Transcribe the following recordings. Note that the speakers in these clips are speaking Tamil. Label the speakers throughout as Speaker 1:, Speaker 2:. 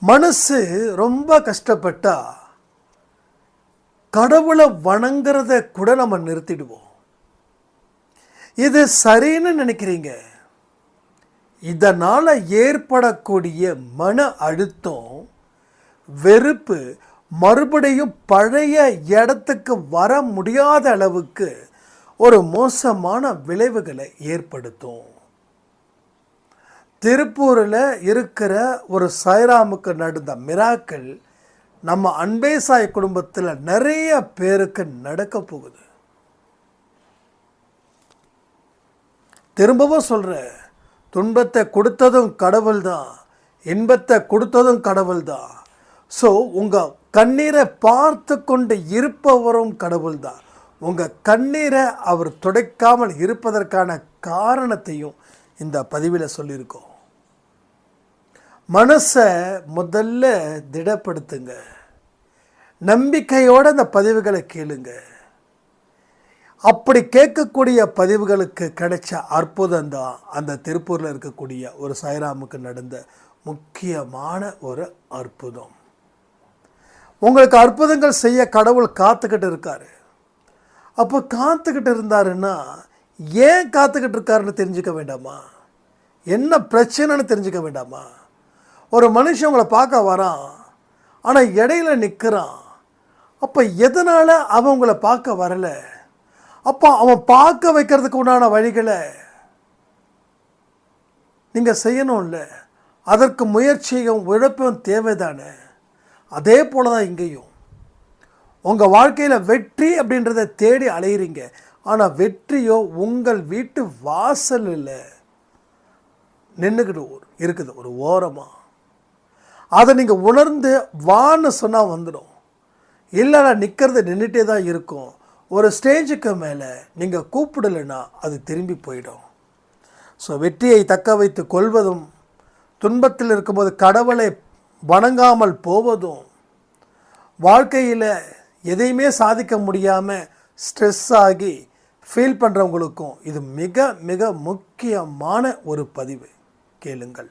Speaker 1: மனசு ரொம்ப கஷ்டப்பட்டா கடவுளை வணங்குறத கூட நம்ம நிறுத்திடுவோம். இது சரின்னு நினைக்கிறீங்க. இதனால் ஏற்படக்கூடிய மன அழுத்தம் வெறுப்பு மறுபடியும் பழைய இடத்துக்கு வர முடியாத அளவுக்கு ஒரு மோசமான விளைவுகளை ஏற்படுத்தும். திருப்பூரில் இருக்கிற ஒரு சாய்ராமுக்கு நடந்த மிராக்கள் நம்ம அன்பே சாய் குடும்பத்தில் நிறைய பேருக்கு நடக்க போகுது. திரும்பவும் சொல்கிறேன் துன்பத்தை கொடுத்ததும் கடவுள் தான் இன்பத்தை கொடுத்ததும் கடவுள் தான் ஸோ உங்கள் கண்ணீரை பார்த்து கொண்டு இருப்பவரும் கடவுள் தான் உங்கள் கண்ணீரை அவர் துடைக்காமல் இருப்பதற்கான காரணத்தையும் இந்த பதிவில் சொல்லியிருக்கோம். மனசை முதல்ல திடப்படுத்துங்க. நம்பிக்கையோடு அந்த பதிவுகளை கேளுங்க. அப்படி கேட்கக்கூடிய பதிவுகளுக்கு கிடைச்ச அற்புதம் தான் அந்த திருப்பூரில் இருக்கக்கூடிய ஒரு சாய்ராமுக்கு நடந்த முக்கியமான ஒரு அற்புதம். உங்களுக்கு அற்புதங்கள் செய்ய கடவுள் காத்துக்கிட்டு இருக்காரு. அப்போ காத்துக்கிட்டு இருந்தாருன்னா ஏன் காத்துக்கிட்டு இருக்காருன்னு தெரிஞ்சுக்க வேண்டாமா? என்ன பிரச்சனைன்னு தெரிஞ்சுக்க வேண்டாமா? ஒரு மனுஷன் உங்களை பார்க்க வரான் ஆனால் இடையில நிற்கிறான் அப்போ எதனால் அவன் உங்களை பார்க்க வரலை? அப்போ அவன் பார்க்க வைக்கிறதுக்கு உண்டான வழிகளை நீங்கள் செய்யணும்ல. அதற்கு முயற்சியும் உழைப்பும் தேவைதானே. அதே போல தான் இங்கேயும். உங்கள் வாழ்க்கையில் வெற்றி அப்படின்றத தேடி அலையிறீங்க. ஆனால் வெற்றியோ உங்கள் வீட்டு வாசலில் நின்றுக்கிட்டு ஒரு இருக்குது ஒரு ஓரமாக அதை நீங்கள் உணர்ந்து வான்னு சொன்னால் வந்துடும். இல்லைனா நிற்கிறது நின்றுட்டே தான் இருக்கும். ஒரு ஸ்டேஜுக்கு மேலே நீங்கள் கூப்பிடலைன்னா அது திரும்பி போயிடும். ஸோ வெற்றியை தக்க வைத்து கொள்வதும் துன்பத்தில் இருக்கும்போது கடவுளை வணங்காமல் போவதும் வாழ்க்கையில் எதையுமே சாதிக்க முடியாமல் ஸ்ட்ரெஸ் ஆகி ஃபீல் பண்ணுறவங்களுக்கும் இது மிக மிக முக்கியமான ஒரு பதிவு. கேளுங்கள்.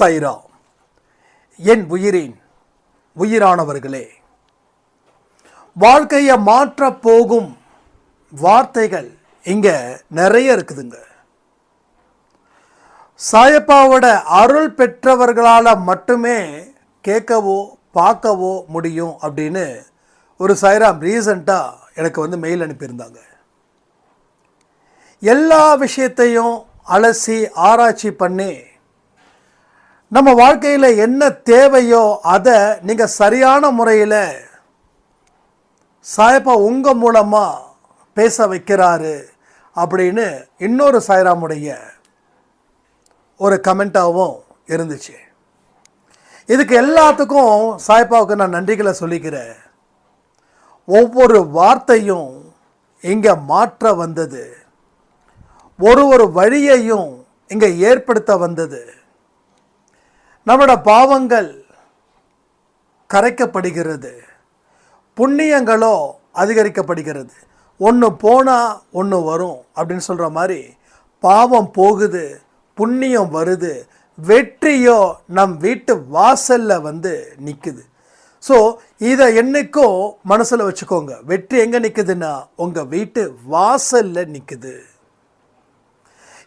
Speaker 1: சைரா என் உயிரின் உயிரானவர்களே வாழ்க்கையை மாற்றப் போகும் வார்த்தைகள் இங்கே நிறைய இருக்குதுங்க. சாயப்பாவோட அருள் பெற்றவர்களால் மட்டுமே கேட்கவோ பார்க்கவோ முடியும் அப்படின்னு ஒரு சாய்ராம் ரீசண்டாக எனக்கு வந்து மெயில் அனுப்பியிருந்தாங்க. எல்லா விஷயத்தையும் அலசி ஆராய்ச்சி பண்ணி நம்ம வாழ்க்கையில் என்ன தேவையோ அதை நீங்கள் சரியான முறையில் சாயப்பா உங்கள் மூலமாக பேச வைக்கிறாரு அப்படின்னு இன்னொரு சாய்ராமுடைய ஒரு கமெண்ட்டாகவும் இருந்துச்சு. இதுக்கு எல்லாத்துக்கும் சாய்ப்பாவுக்கு நான் நன்றிகளை சொல்லிக்கிறேன். ஒவ்வொரு வார்த்தையும் இங்கே மாற்ற வந்தது. ஒரு ஒரு வழியையும் இங்கே ஏற்படுத்த வந்தது. நம்மளோட பாவங்கள் கரைக்கப்படுகிறது. புண்ணியங்களோ அதிகரிக்கப்படுகிறது. ஒன்று போனால் ஒன்று வரும் அப்படின்னு சொல்கிற மாதிரி பாவம் போகுது புண்ணியம் வருது வெற்றியோ நம் வீட்டு வாசலில் வந்து நிற்குது ஸோ இதை என்றைக்கும் மனசில் வச்சுக்கோங்க. வெற்றி எங்கே நிற்குதுன்னா உங்கள் வீட்டு வாசலில் நிற்குது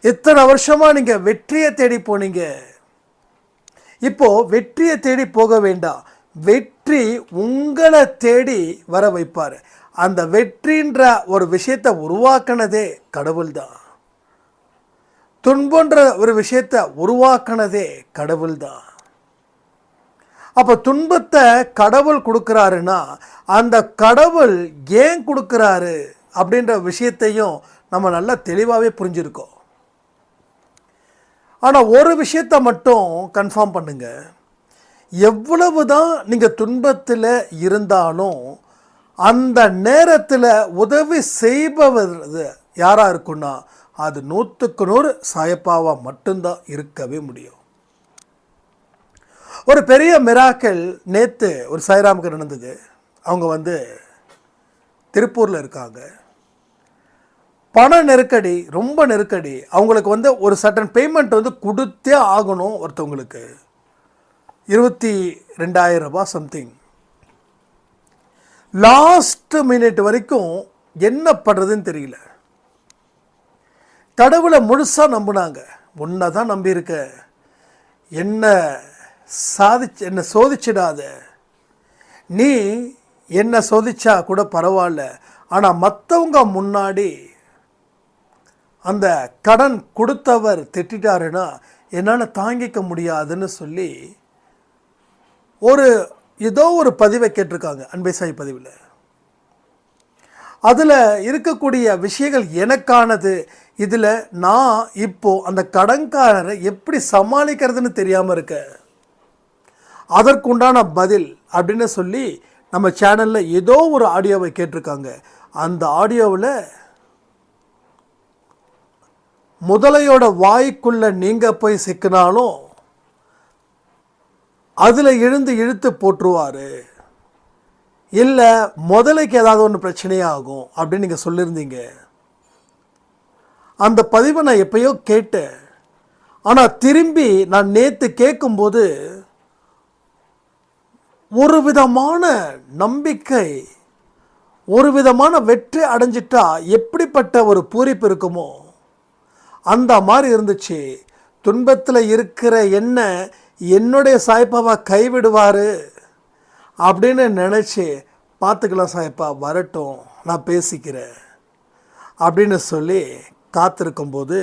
Speaker 1: இத்தனை வருஷமாக நீங்கள் வெற்றியை தேடி போனீங்க. இப்போ வெற்றியை தேடி போக வேண்டாம். வெற்றி உங்களை தேடி வர வைப்பார். அந்த வெற்றின்ற ஒரு விஷயத்தை உருவாக்கினதே கடவுள் தான் துன்பன்ற ஒரு விஷயத்தை உருவாக்குனதே கடவுள் தான் அப்போ துன்பத்தை கடவுள் கொடுக்குறாருன்னா அந்த கடவுள் ஏன் கொடுக்குறாரு அப்படின்ற விஷயத்தையும் நம்ம நல்லா தெளிவாகவே புரிஞ்சிருக்கோம். ஆனால் ஒரு விஷயத்தை மட்டும் கன்ஃபார்ம் பண்ணுங்க. எவ்வளவு தான் நீங்கள் துன்பத்தில் இருந்தாலும் அந்த நேரத்தில் உதவி செய்பவர் யாராக இருக்குன்னா அது நூற்றுக்கு நூறு சாயப்பாவாக மட்டும்தான் இருக்கவே முடியும். ஒரு பெரிய மிராக்கள் நேற்று ஒரு சாய்ராமுக்கு நடந்தது. அவங்க வந்து திருப்பூரில் இருக்காங்க. பண நெருக்கடி ரொம்ப நெருக்கடி. அவங்களுக்கு வந்து ஒரு சட்டன் பேமெண்ட் வந்து கொடுத்தே ஆகணும் ஒருத்தவங்களுக்கு. இருபத்தி ரெண்டாயிரம் ரூபாய் சம்திங் லாஸ்ட் மினிட் வரைக்கும் என்ன பண்ணுறதுன்னு தெரியல. கடவுளை முழுசாக நம்பினாங்க. உன்னை தான் நம்பியிருக்க. என்ன சாதிச்சு என்னை சோதிச்சிடாத. நீ என்னை சோதிச்சா கூட பரவாயில்ல. ஆனால் மற்றவங்க முன்னாடி அந்த கடன் கொடுத்தவர் திட்டாருன்னா என்னால் தாங்கிக்க முடியாதுன்னு சொல்லி ஒரு ஏதோ ஒரு பதிவை கேட்டிருக்காங்க அன்பை சாய் பதிவில். அதில் இருக்கக்கூடிய விஷயங்கள் எனக்கானது. இதில் நான் இப்போது அந்த கடன்காரரை எப்படி சமாளிக்கிறதுன்னு தெரியாமல் இருக்க. அதற்குண்டான பதில் அப்படின்னு சொல்லி நம்ம சேனலில் ஏதோ ஒரு ஆடியோவை கேட்டிருக்காங்க. அந்த ஆடியோவில் முதலையோட வாய்க்குள்ளே நீங்கள் போய் சிக்கினாலும் அதில் இழுந்து இழுத்து போட்டுருவார் இல்லை முதலைக்கு ஏதாவது ஒன்று பிரச்சனையாகும் அப்படின்னு நீங்கள் சொல்லியிருந்தீங்க அந்த பதிவை நான் எப்பயோ கேட்டேன். ஆனால் திரும்பி நான் நேற்று கேட்கும்போது ஒரு விதமான நம்பிக்கை ஒரு விதமான வெற்றி அடைஞ்சிட்டா எப்படிப்பட்ட ஒரு பூரிப்பு இருக்குமோ அந்த மாதிரி இருந்துச்சு. துன்பத்தில் இருக்கிற என்ன என்னுடைய சாய்ப்பாவா கைவிடுவார் அப்படின்னு நினச்சி பார்த்துக்கலாம் சாய்ப்பா வரட்டும் நான் பேசிக்கிறேன் அப்படின்னு சொல்லி காத்திருக்கும்போது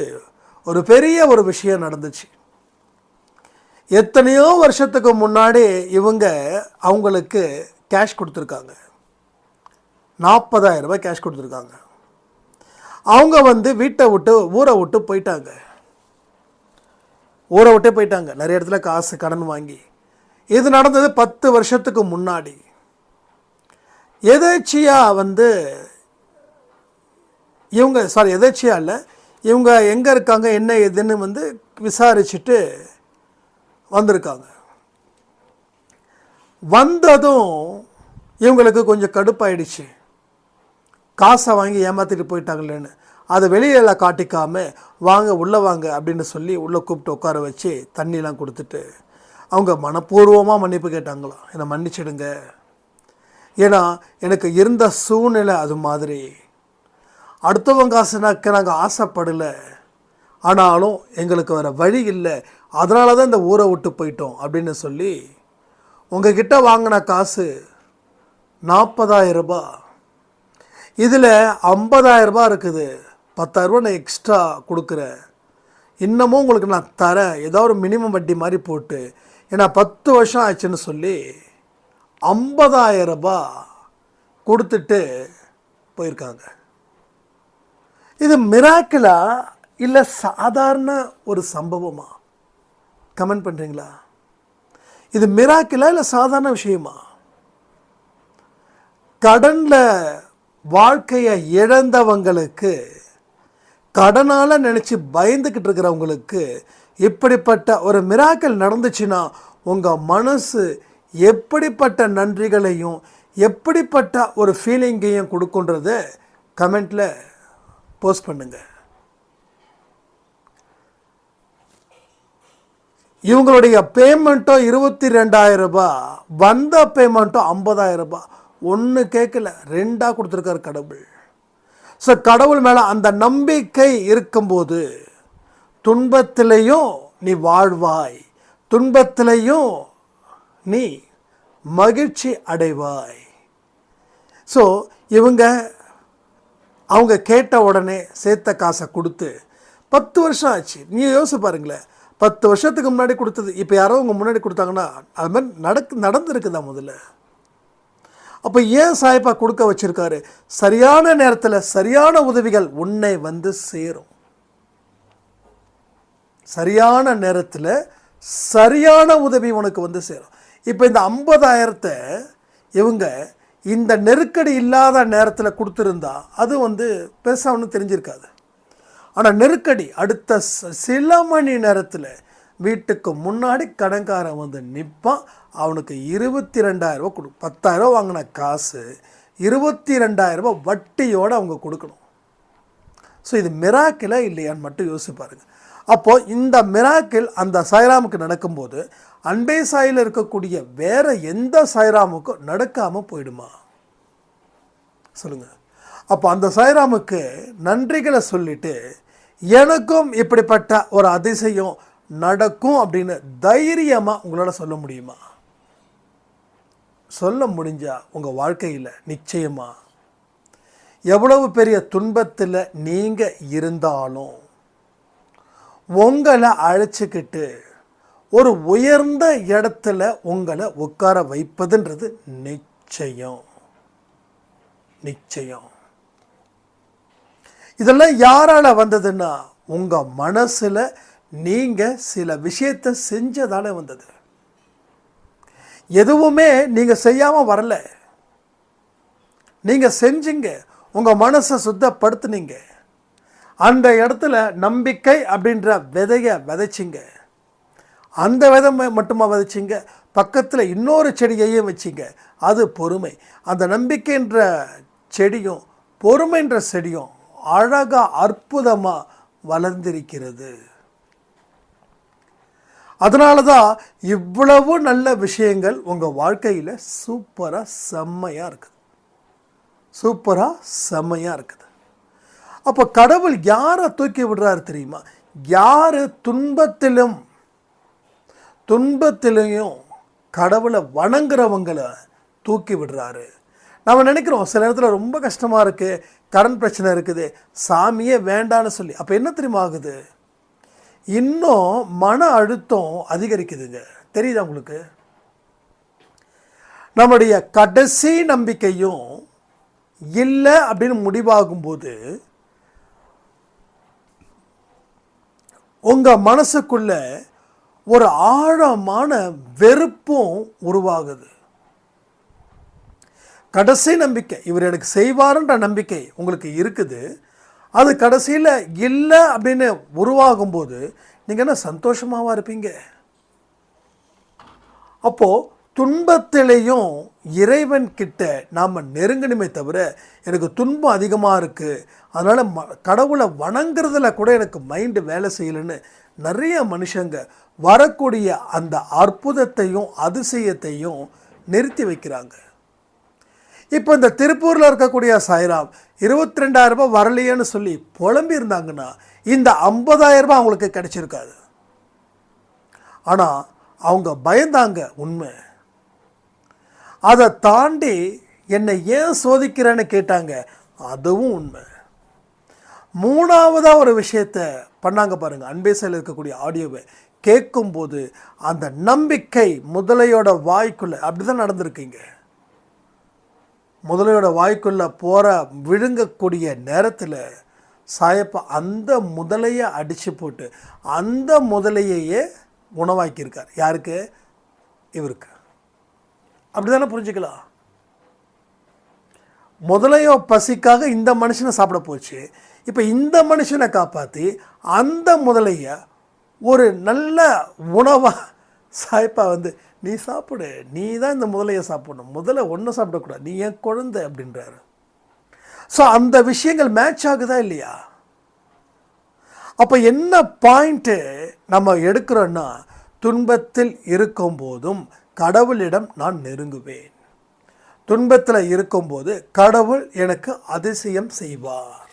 Speaker 1: ஒரு பெரிய ஒரு விஷயம் நடந்துச்சு. எத்தனையோ வருஷத்துக்கு முன்னாடி இவங்க அவங்களுக்கு கேஷ் கொடுத்துருக்காங்க. நாற்பதாயிரம் ரூபாய் கேஷ் கொடுத்துருக்காங்க. அவங்க வந்து வீட்டை விட்டு ஊரை விட்டு போயிட்டாங்க. ஊரை விட்டே போயிட்டாங்க. நிறைய இடத்துல காசு கடன் வாங்கி. இது நடந்தது பத்து வருஷத்துக்கு முன்னாடி. எதேச்சியாக வந்து இவங்க சாரி எதேச்சியாக இல்லை இவங்க எங்கே இருக்காங்க என்ன ஏதுன்னு வந்து விசாரிச்சுட்டு வந்திருக்காங்க. வந்ததும் இவங்களுக்கு கொஞ்சம் கடுப்பாயிடுச்சு. காசை வாங்கி ஏமாற்றிட்டு போயிட்டாங்களேன்னு. அதை வெளியில் காட்டிக்காமல் வாங்க உள்ளே வாங்க அப்படின்னு சொல்லி உள்ளே கூப்பிட்டு உட்கார வச்சு தண்ணிலாம் கொடுத்துட்டு அவங்க மனப்பூர்வமாக மன்னிப்பு கேட்டாங்களாம். என்னை மன்னிச்சிடுங்க. ஏன்னா எனக்கு இருந்த சூழ்நிலை அது மாதிரி. அடுத்தவங்க காசுனாக்க நாங்கள் ஆசைப்படலை. ஆனாலும் எங்களுக்கு வேறு வழி இல்லை. அதனால தான் இந்த ஊரை விட்டு போயிட்டோம் அப்படின்னு சொல்லி உங்ககிட்ட வாங்கின காசு நாற்பதாயிரம் ரூபாய் இதில் ஐம்பதாயிரம் ரூபாய் இருக்குது. பத்தாயிரரூபா நான் எக்ஸ்ட்ரா கொடுக்குறேன். இன்னமும் உங்களுக்கு நான் தரேன். ஏதோ ஒரு மினிமம் வட்டி மாதிரி போட்டு. ஏன்னா பத்து வருஷம் ஆச்சுன்னு சொல்லி ஐம்பதாயிரரூபா ரூபாய் கொடுத்துட்டு போயிருக்காங்க. இது மிராக்கிளா இல்லை சாதாரண ஒரு சம்பவமா? கமெண்ட் பண்ணுறீங்களா இது மிராக்கிளா இல்லை சாதாரண விஷயமா? கடனில் வாழ்க்கையை இழந்தவங்களுக்கு கடனால் நினச்சி பயந்துக்கிட்டு இருக்கிறவங்களுக்கு இப்படிப்பட்ட ஒரு மிராக்கள் நடந்துச்சுன்னா உங்கள் மனசு எப்படிப்பட்ட நன்றிகளையும் எப்படிப்பட்ட ஒரு ஃபீலிங்கையும் கொடுக்குன்றத கமெண்ட்டில் போஸ்ட் பண்ணுங்கள் இவங்களுடைய பேமெண்ட்டோ இருபத்தி ரெண்டாயிரம் ரூபாய் வந்த பேமெண்ட்டோ ஐம்பதாயிரம் ரூபாய். ஒன்று கேட்கல ரெண்டாக கொடுத்துருக்காரு கடவுள். ஸோ கடவுள் மேலே அந்த நம்பிக்கை இருக்கும்போது துன்பத்திலையும் நீ வாழ்வாய். துன்பத்திலையும் நீ மகிழ்ச்சி அடைவாய். ஸோ இவங்க அவங்க கேட்ட உடனே சேர்த்த காசை கொடுத்து பத்து வருஷம் ஆச்சு. நீ யோசிச்சு பாருங்களேன். பத்து வருஷத்துக்கு முன்னாடி கொடுத்தது இப்போ யாரோ உங்கள் முன்னாடி கொடுத்தாங்கன்னா அது மாதிரி நடக்கு நடந்திருக்குதா முதல்ல? அப்போ ஏன் சாய்ப்பா கொடுக்க வச்சுருக்காரு? சரியான நேரத்தில் சரியான உதவிகள் உன்னை வந்து சேரும். சரியான நேரத்தில் சரியான உதவி உனக்கு வந்து சேரும். இப்போ இந்த ஐம்பதாயிரத்தை இவங்க இந்த நெருக்கடி இல்லாத நேரத்தில் கொடுத்துருந்தா அது வந்து பெருசாக ஒன்றும் தெரிஞ்சிருக்காது. ஆனால் நெருக்கடி அடுத்த சில மணி நேரத்தில் வீட்டுக்கு முன்னாடி கடன்காரன் வந்து நிற்பான் அவனுக்கு இருபத்தி ரெண்டாயிரரூபா கொடு. பத்தாயிரரூபா வாங்கின காசு இருபத்தி ரெண்டாயிரரூபா வட்டியோடு அவங்க கொடுக்கணும். ஸோ இது மிராக்கிளா இல்லையான்னு மட்டும் யோசிச்சு பாருங்கள் அப்போது இந்த மிராக்கிள் அந்த சாய்ராமுக்கு நடக்கும்போது அன்பே சாயில் இருக்கக்கூடிய வேறு எந்த சாய்ராமுக்கும் நடக்காமல் போயிடுமா? சொல்லுங்கள் அப்போ அந்த சாய்ராமுக்கு நன்றிகளை சொல்லிவிட்டு எனக்கும் இப்படிப்பட்ட ஒரு அதிசயம் நடக்கும் அப்படின்னு தைரியமாக உங்களால் சொல்ல முடியுமா? சொல்ல முடிஞ்சா உங்கள் வாழ்க்கையில் நிச்சயமா. எவ்வளவு பெரிய துன்பத்தில் நீங்கள் இருந்தாலும் உங்களை அழைச்சிக்கிட்டு ஒரு உயர்ந்த இடத்துல உங்களை உட்கார வைப்பதுன்றது நிச்சயம். நிச்சயம். இதெல்லாம் யாரால வந்ததுன்னா உங்கள் மனசில் நீங்கள் சில விஷயத்தை செஞ்சதால் வந்தது. எதுவுமே நீங்கள் செய்யாமல் வரல. நீங்கள் செஞ்சீங்க. உங்கள் மனசை சுத்தப்படுத்துனீங்க. அந்த இடத்துல நம்பிக்கை அப்படின்ற விதையை விதைச்சிங்க. அந்த விதை மட்டுமா விதைச்சிங்க? பக்கத்தில் இன்னொரு செடியையும் வச்சிங்க. அது பொறுமை. அந்த நம்பிக்கைன்ற செடியும் பொறுமைன்ற செடியும் அழகாக அற்புதமாக வளர்ந்திருக்கிறது. அதனால தான் இவ்வளவு நல்ல விஷயங்கள் உங்கள் வாழ்க்கையில் சூப்பராக செம்மையாக இருக்குது. சூப்பராக செம்மையாக இருக்குது. அப்போ கடவுள் யாரை தூக்கி விடுறாரு தெரியுமா? யார் துன்பத்திலும் துன்பத்திலையும் கடவுளை வணங்குறவங்களை தூக்கி விடுறாரு. நம்ம நினைக்கிறோம் சில நேரத்தில் ரொம்ப கஷ்டமாக இருக்குது கடன் பிரச்சனை இருக்குது சாமியே வேண்டான்னு சொல்லி. அப்போ என்ன தெரியுமா ஆகுது? இன்னும் மன அழுத்தம் அதிகரிக்குதுங்க. தெரியுதா உங்களுக்கு? நம்முடைய கடைசி நம்பிக்கையும் இல்லை அப்படின்னு முடிவாகும்போது உங்கள் மனசுக்குள்ள ஒரு ஆழமான வெறுப்பும் உருவாகுது. கடைசி நம்பிக்கை இவர் எனக்கு செய்வாருன்ற நம்பிக்கை உங்களுக்கு இருக்குது. அது கடைசியில் இல்லை அப்படின்னு உருவாகும்போது நீங்கள் என்ன சந்தோஷமாவா இருப்பீங்க? அப்போது துன்பத்திலையும் இறைவன் கிட்ட நாம் நெருங்கணுமே தவிர எனக்கு துன்பம் அதிகமாக இருக்குது அதனால் ம கடவுளை வணங்குறதுல கூட எனக்கு மைண்டு வேலை செய்யலைன்னு நிறைய மனுஷங்க வரக்கூடிய அந்த அற்புதத்தையும் அதிசயத்தையும் நிறுத்தி வைக்கிறாங்க. இப்போ இந்த திருப்பூரில் இருக்கக்கூடிய சாய்ராம் இருபத்தி ரெண்டாயிரரூபா ரூபாய் வரலையேன்னு சொல்லி புலம்பி இருந்தாங்கன்னா இந்த 50000 ரூபாய் அவங்களுக்கு கிடைச்சிருக்காது. ஆனால் அவங்க பயந்தாங்க உண்மை. அதை தாண்டி என்னை ஏன் சோதிக்கிறேன்னு கேட்டாங்க அதுவும் உண்மை. மூணாவதாக ஒரு விஷயத்தை பண்ணாங்க பாருங்கள் அன்பேசையில் இருக்கக்கூடிய ஆடியோவை. கேட்கும்போது அந்த நம்பிக்கை முதலையோட வாய்க்குள்ளே அப்படி தான் நடந்திருக்கீங்க. முதலையோட வாய்க்குள்ளே போகிற விழுங்கக்கூடிய நேரத்தில் சாயப்பா அந்த முதலையை அடித்து போட்டு அந்த முதலையையே உணவாக்கியிருக்கார். யாருக்கு? இவருக்கு. அப்படி தானே புரிஞ்சுக்கலாம்? முதலையோ பசிக்காக இந்த மனுஷனை சாப்பிட போச்சு. இப்போ இந்த மனுஷனை காப்பாற்றி அந்த முதலையை ஒரு நல்ல உணவாக சாய்ப்பா வந்து நீ சாப்பிடு நீ தான் இந்த முதலையை சாப்பிடணும். முதல்ல ஒன்றும் சாப்பிடக்கூடாது. நீ என் குழந்தை அப்படின்றாரு. ஸோ அந்த விஷயங்கள் மேட்ச் ஆகுதா இல்லையா? அப்போ என்ன பாயிண்ட்டு நம்ம எடுக்கிறோன்னா துன்பத்தில் இருக்கும்போதும் கடவுளிடம் நான் நெருங்குவேன். துன்பத்தில் இருக்கும்போது கடவுள் எனக்கு அதிசயம் செய்வார்.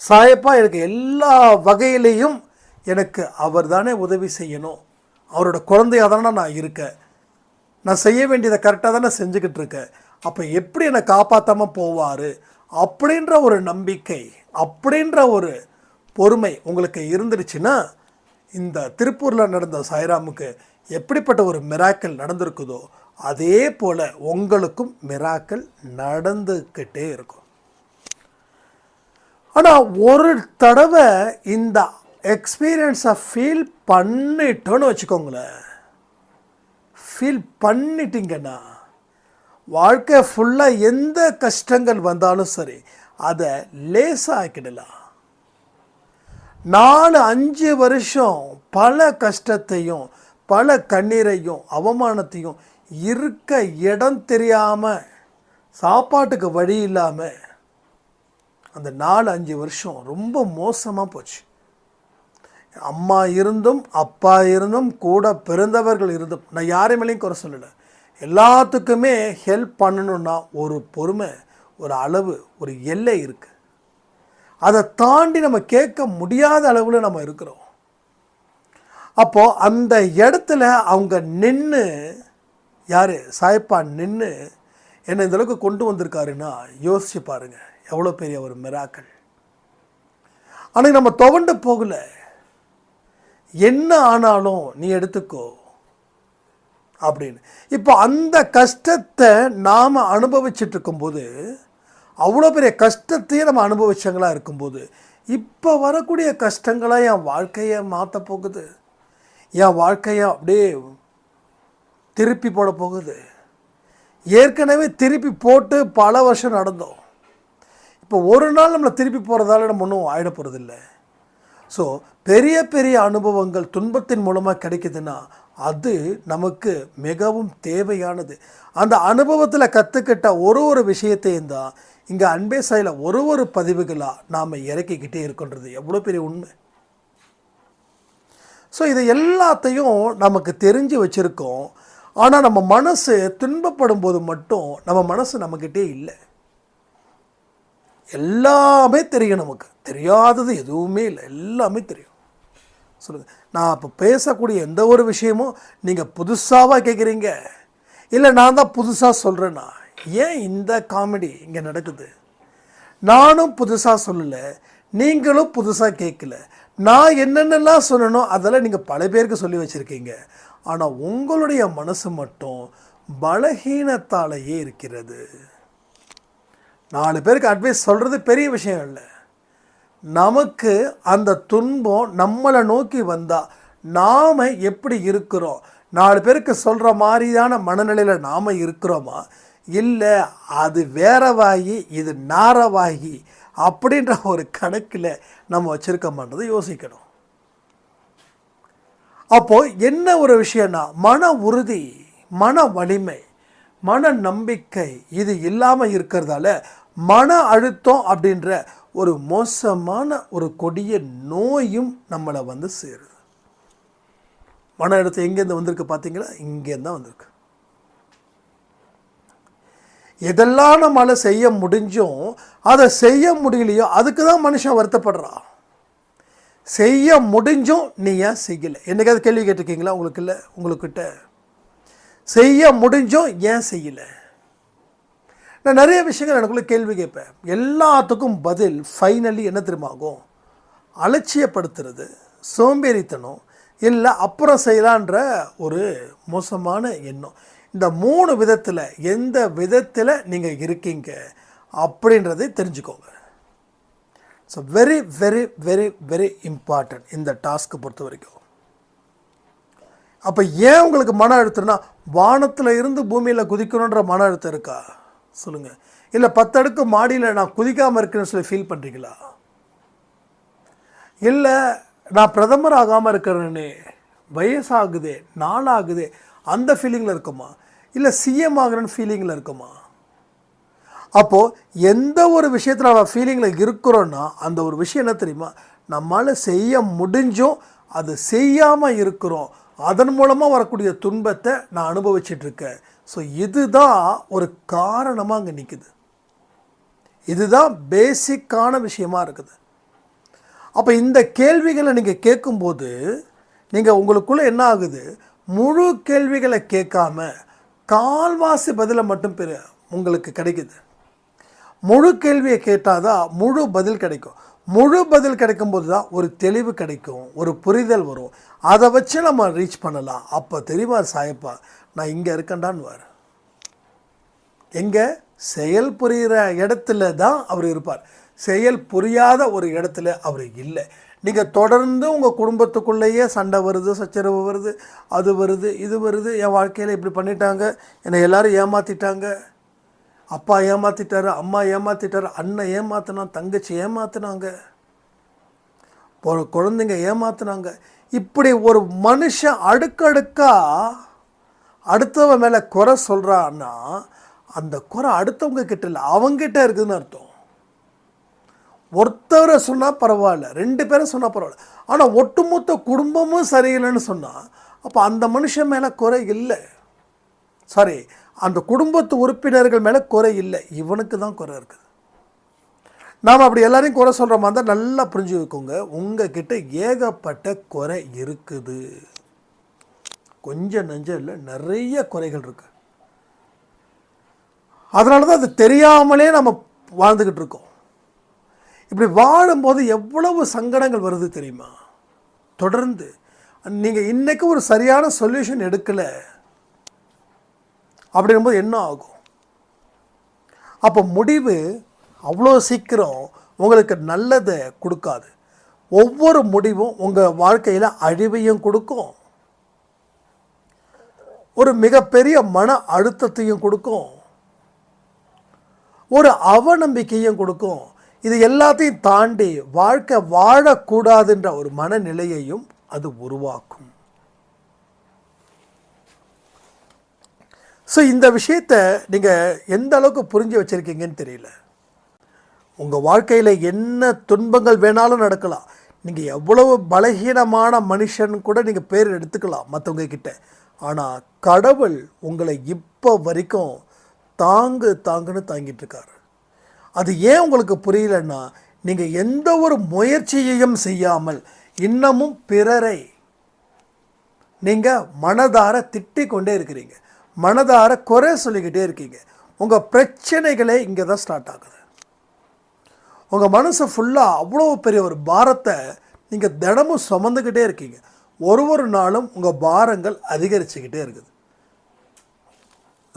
Speaker 1: சாயப்பா எனக்கு எல்லா வகையிலையும் எனக்கு அவர் தானே உதவி செய்யணும். அவரோட குழந்தையாக தானே நான் இருக்கேன். நான் செய்ய வேண்டியதை கரெக்டாக தானே செஞ்சுக்கிட்டு இருக்கேன். அப்போ எப்படி என்னை காப்பாற்றாமல் போவார்? அப்படின்ற ஒரு நம்பிக்கை அப்படின்ற ஒரு பொறுமை உங்களுக்கு இருந்துருச்சுன்னா இந்த திருப்பூரில் நடந்த சாய்ராமுக்கு எப்படிப்பட்ட ஒரு மிராக்கல் நடந்திருக்குதோ அதே போல் உங்களுக்கும் மிராக்கல் நடந்துக்கிட்டே இருக்கும். ஆனால் ஒரு தடவை இந்த எக்ஸ்பீரியன்ஸை ஃபீல் பண்ணிட்டோன்னு வச்சுக்கோங்களேன். ஃபீல் பண்ணிட்டீங்கன்னா வாழ்க்கை ஃபுல்லாக எந்த கஷ்டங்கள் வந்தாலும் சரி அதை லேசாக்கிடலாம் நாலு அஞ்சு வருஷம் பல கஷ்டத்தையும் பல கண்ணீரையும் அவமானத்தையும் இருக்க இடம் தெரியாமல் சாப்பாட்டுக்கு வழி இல்லாமல் அந்த நாலு அஞ்சு வருஷம் ரொம்ப மோசமாக போச்சு. அம்மா இருந்தும் அப்பா இருந்தும் கூட பிறந்தவர்கள் இருந்தும் நான் யாரை மேலேயும் குறை சொல்லலை. எல்லாத்துக்குமே ஹெல்ப் பண்ணணுன்னா ஒரு பொறுமை ஒரு அளவு ஒரு எல்லை இருக்குது அதை தாண்டி நம்ம கேட்க முடியாத அளவில் நம்ம இருக்கிறோம். அப்போது அந்த இடத்துல அவங்க நின்று யார்? சாய்ப்பா நின்று என்னை இந்த அளவுக்கு கொண்டு வந்திருக்காருன்னா யோசிச்சு பாருங்க. எவ்வளோ பெரிய ஒரு மிராக்கள் ஆனால் நம்ம துவண்டு போகல. என்ன ஆனாலும் நீ எடுத்துக்கோ. அப்படின்னு. இப்போ அந்த கஷ்டத்தை நாம் அனுபவிச்சுட்டு இருக்கும்போது அவ்வளோ பெரிய கஷ்டத்தையே நம்ம அனுபவிச்சவங்களா இருக்கும்போது இப்போ வரக்கூடிய கஷ்டங்களாக என் வாழ்க்கையை மாற்ற போகுது? என் வாழ்க்கையை அப்படியே திருப்பி போட போகுது? ஏற்கனவே திருப்பி போட்டு பல வருஷம் நடந்தோம். இப்போ ஒரு நாள் நம்மளை திருப்பி போகிறதால நம்ம ஒன்றும் ஆயிட போகிறதில்லை ஸோ பெரிய பெரிய அனுபவங்கள் துன்பத்தின் மூலமாக கிடைக்குதுன்னா அது நமக்கு மிகவும் தேவையானது. அந்த அனுபவத்தில் கற்றுக்கிட்ட ஒரு ஒரு விஷயத்தையும் தான் இங்கே அன்பே சாயில் ஒரு ஒரு பதிவுகளாக நாம் இறக்கிக்கிட்டே இருக்கின்றது. எவ்வளோ பெரிய உண்மை. ஸோ இது எல்லாத்தையும் நமக்கு தெரிஞ்சு வச்சுருக்கோம். ஆனால் நம்ம மனசு துன்பப்படும் போது மட்டும் நம்ம மனசு நம்மக்கிட்டே இல்லை. எல்லாமே தெரியும் நமக்கு. தெரியாதது எதுவுமே இல்லை. எல்லாமே தெரியும். சொல்லுங்கள் நான் இப்போ பேசக்கூடிய எந்த ஒரு விஷயமும் நீங்கள் புதுசாக கேட்குறீங்க இல்லை நான் தான் புதுசாக சொல்கிறேன்னா ஏன் இந்த காமெடி இங்கே நடக்குது? நானும் புதுசாக சொல்லலை. நீங்களும் புதுசாக கேட்கல நான் என்னென்னலாம் சொல்லணும் அதெல்லாம் நீங்கள் பல பேருக்கு சொல்லி வச்சுருக்கீங்க. ஆனால் உங்களுடைய மனசு மட்டும் பலகீனத்தாலேயே இருக்கிறது. நாலு பேருக்கு அட்வைஸ் சொல்கிறது பெரிய விஷயம் இல்லை. நமக்கு அந்த துன்பம் நம்மளை நோக்கி வந்தால் நாம் எப்படி இருக்கிறோம்? நாலு பேருக்கு சொல்கிற மாதிரியான மனநிலையில் நாம் இருக்கிறோமா? இல்லை அது வேறவாகி இது நாரவாகி அப்படின்ற ஒரு கணக்கில் நம்ம வச்சுருக்கோமான்றதை யோசிக்கணும். அப்போது என்ன ஒரு விஷயம்னா மன உறுதி மன வலிமை மன நம்பிக்கை இது இல்லாமல் இருக்கிறதால மன அழுத்தம் அப்படின்ற ஒரு மோசமான ஒரு கொடிய நோயும் நம்மளை வந்து சேருது. மன அழுத்தம் எங்கேருந்து வந்திருக்கு பார்த்தீங்களா? இங்கேருந்து தான் வந்திருக்கு. எதெல்லாம் நம்மளால் செய்ய முடிஞ்சும் அதை செய்ய முடியலையோ அதுக்கு தான் மனுஷன் வருத்தப்படுறான் செய்ய முடிஞ்சும் நீ ஏன் செய்யலை? என்னைக்காவது கேள்வி கேட்டிருக்கீங்களா? உங்களுக்கு இல்லை உங்களுக்கிட்ட. செய்ய முடிஞ்சும் ஏன் செய்யலை? நான் நிறைய விஷயங்கள் எனக்குள்ளே கேள்வி கேட்பேன். எல்லாத்துக்கும் பதில் ஃபைனலி என்ன தெரியுமாகும் அலட்சியப்படுத்துறது சோம்பேறித்தனம் இல்லை அப்புறம் செய்யலான்ற ஒரு மோசமான எண்ணம். இந்த மூணு விதத்தில் எந்த விதத்தில் நீங்கள் இருக்கீங்க அப்படின்றதை தெரிஞ்சுக்கோங்க. So very very very very important இந்த டாஸ்க்கை பொறுத்த வரைக்கும். அப்போ ஏன் உங்களுக்கு மன அழுத்தம்னா வானத்தில் இருந்து பூமியில் குதிக்கணுன்ற மன அழுத்தம் இருக்கா? சொல்லுங்கள் இல்லை பத்து அடுக்கு மாடியில் நான் குதிக்காமல் இருக்கேன்னு சொல்லி ஃபீல் பண்ணுறீங்களா இல்லை நான் பிரதமர் ஆகாமல் இருக்கிறேன்னு வயசாகுதே நாளாகுதே அந்த ஃபீலிங்கில் இருக்குமா? இல்லை சிஎம் ஆகிறேன்னு ஃபீலிங்கில் இருக்குமா? அப்போது எந்த ஒரு விஷயத்தில் நம்ம ஃபீலிங்கில் இருக்கிறோன்னா அந்த ஒரு விஷயம் என்ன தெரியுமா? நம்மளால் செய்ய முடிஞ்சும் அது செய்யாமல் இருக்கிறோம். அதன் மூலமாக வரக்கூடிய துன்பத்தை நான் அனுபவிச்சிட்டு இருக்கேன். ஸோ இதுதான் ஒரு காரணமாக அங்கே நிற்குது இதுதான் பேசிக்கான விஷயமா இருக்குது. அப்போ இந்த கேள்விகளை நீங்கள் கேட்கும்போது நீங்கள் உங்களுக்குள்ளே என்ன ஆகுது? முழு கேள்விகளை கேட்காம கால்வாசி பதிலை மட்டும் பெரு உங்களுக்கு கிடைக்குது. முழு கேள்வியை கேட்டால் தான் முழு பதில் கிடைக்கும். முழு பதில் கிடைக்கும்போது தான் ஒரு தெளிவு கிடைக்கும் ஒரு புரிதல் வரும். அதை வச்சு நம்ம ரீச் பண்ணலாம். அப்போ தெரிவார் சாயப்பா நான் இங்கே இருக்கேன்டான்னு எங்கே? செயல் புரிகிற இடத்துல தான் அவர் இருப்பார். செயல் புரியாத ஒரு இடத்துல அவர் இல்லை. நீங்கள் தொடர்ந்து உங்கள் குடும்பத்துக்குள்ளேயே சண்டை வருது சச்சரவு வருது அது வருது இது வருது. என் வாழ்க்கையில் இப்படி பண்ணிட்டாங்க. என்னை எல்லோரும் ஏமாற்றிட்டாங்க அப்பா ஏமாற்றிட்டாரு அம்மா ஏமாற்றிட்டாரு அண்ணன் ஏமாத்தினான் தங்கச்சி ஏமாத்தினாங்க. ஒரு குழந்தைங்க ஏமாத்தினாங்க. இப்படி ஒரு மனுஷன் அடுக்கடுக்கா அடுத்தவன் மேலே குறை சொல்கிறான்னா அந்த குறை அடுத்தவங்க கிட்ட இல்லை அவங்ககிட்ட இருக்குதுன்னு அர்த்தம். ஒருத்தரை சொன்னால் பரவாயில்ல ரெண்டு பேரை சொன்னால் பரவாயில்ல. ஆனால் ஒட்டுமொத்த குடும்பமும் சரியில்லைன்னு சொன்னால் அப்போ அந்த மனுஷன் மேலே குறை இல்லை. சாரி அந்த குடும்பத்து உறுப்பினர்கள் மேலே குறை இல்லை. இவனுக்கு தான் குறை இருக்குது. நாம் அப்படி எல்லாரையும் குறை சொல்கிற மாதிரி தான் நல்லா புரிஞ்சு வைக்கோங்க உங்ககிட்ட ஏகப்பட்ட குறை இருக்குது. கொஞ்சம் நஞ்சம் இல்லை நிறைய குறைகள் இருக்கு. அதனால தான் அது தெரியாமலே நம்ம வாழ்ந்துக்கிட்டு இருக்கோம். இப்படி வாழும்போது எவ்வளவு சங்கடங்கள் வருது தெரியுமா? தொடர்ந்து நீங்கள் இன்றைக்கு ஒரு சரியான சொல்யூஷன் எடுக்கலை அப்படிங்கும்போது என்ன ஆகும்? அப்போ முடிவு அவ்வளோ சீக்கிரம் உங்களுக்கு நல்லதை கொடுக்காது. ஒவ்வொரு முடிவும் உங்கள் வாழ்க்கையில் அழிவையும் கொடுக்கும். ஒரு மிகப்பெரிய மன அழுத்தத்தையும் கொடுக்கும். ஒரு அவநம்பிக்கையும் கொடுக்கும். இது எல்லாத்தையும் தாண்டி வாழ்க்கை வாழக்கூடாதுன்ற ஒரு மனநிலையையும் அது உருவாக்கும். ஸோ இந்த விஷயத்தை நீங்கள் எந்த அளவுக்கு புரிஞ்சு வச்சுருக்கீங்கன்னு தெரியல. உங்கள் வாழ்க்கையில் என்ன துன்பங்கள் வேணாலும் நடக்கலாம். நீங்கள் எவ்வளவு பலகீனமான மனுஷன் கூட நீங்கள் பேர் எடுத்துக்கலாம் மற்றவங்க கிட்ட. ஆனால் கடவுள் உங்களை இப்போ வரைக்கும் தாங்கு தாங்குன்னு தாங்கிட்டு இருக்காரு அது ஏன் உங்களுக்கு புரியலன்னா நீங்கள் எந்த ஒரு முயற்சியையும் செய்யாமல் இன்னமும் பிறரை நீங்கள் மனதார திட்டிக் கொண்டே இருக்கிறீங்க. மனதார குறை சொல்லிக்கிட்டே இருக்கீங்க. உங்கள் பிரச்சனைகளே இங்கே தான் ஸ்டார்ட் ஆகுது. உங்கள் மனசு ஃபுல்லாக அவ்வளோ பெரிய ஒரு பாரத்தை நீங்கள் தினமும் சுமந்துக்கிட்டே இருக்கீங்க. ஒரு ஒரு நாளும் உங்கள் பாரங்கள் அதிகரிச்சுக்கிட்டே இருக்குது.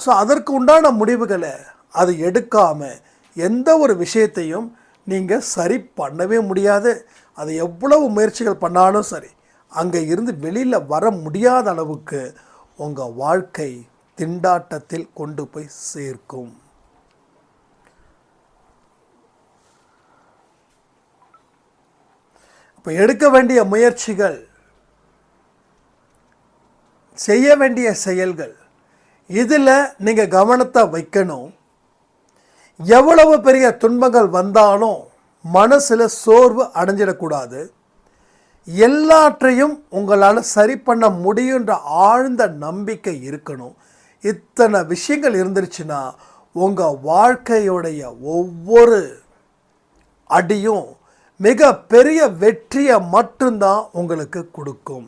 Speaker 1: ஸோ அதற்கு உண்டான முடிவுகளை அது எடுக்காமல் எந்த ஒரு விஷயத்தையும் நீங்கள் சரி பண்ணவே முடியாது. அது எவ்வளவு முயற்சிகள் பண்ணாலும் சரி அங்கே இருந்து வெளியில் வர முடியாத அளவுக்கு உங்கள் வாழ்க்கை திண்டாட்டத்தில் கொண்டு போய் சேர்க்கும். இப்போ எடுக்க வேண்டிய முயற்சிகள் செய்ய வேண்டிய செயல்கள். இதில் நீங்கள் கவனத்தை வைக்கணும். எவ்வளவு பெரிய துன்பங்கள் வந்தாலும் மனசில் சோர்வு அடைஞ்சிடக்கூடாது. எல்லாற்றையும் உங்களால் சரி பண்ண முடியுன்ற ஆழ்ந்த நம்பிக்கை இருக்கணும். இத்தனை விஷயங்கள் இருந்துருச்சுன்னா உங்கள் வாழ்க்கையுடைய ஒவ்வொரு அடியும் மிக பெரிய வெற்றியை மட்டும்தான் உங்களுக்கு கொடுக்கும்.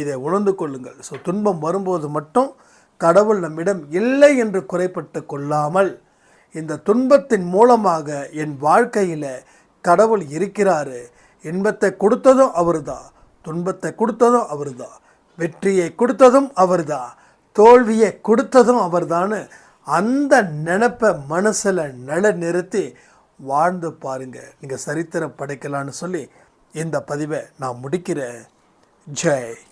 Speaker 1: இதை உணர்ந்து கொள்ளுங்கள். ஸோ துன்பம் வரும்போது மட்டும் கடவுள் நம்மிடம் இல்லை என்று குறைப்பட்டு கொள்ளாமல் இந்த துன்பத்தின் மூலமாக என் வாழ்க்கையில் கடவுள் இருக்கிறாரு. இன்பத்தை கொடுத்ததும் அவர்தான் துன்பத்தை கொடுத்ததும் அவர்தான் வெற்றியை கொடுத்ததும் அவர்தான் தோல்வியை கொடுத்ததும் அவர்தான்னு அந்த நினப்பை மனசில் நில நிறுத்தி வாழ்ந்து பாருங்கள் நீங்கள் சரித்திரம் படைக்கலான்னு சொல்லி இந்த பதிவை நான் முடிக்கிறேன். ஜெய்.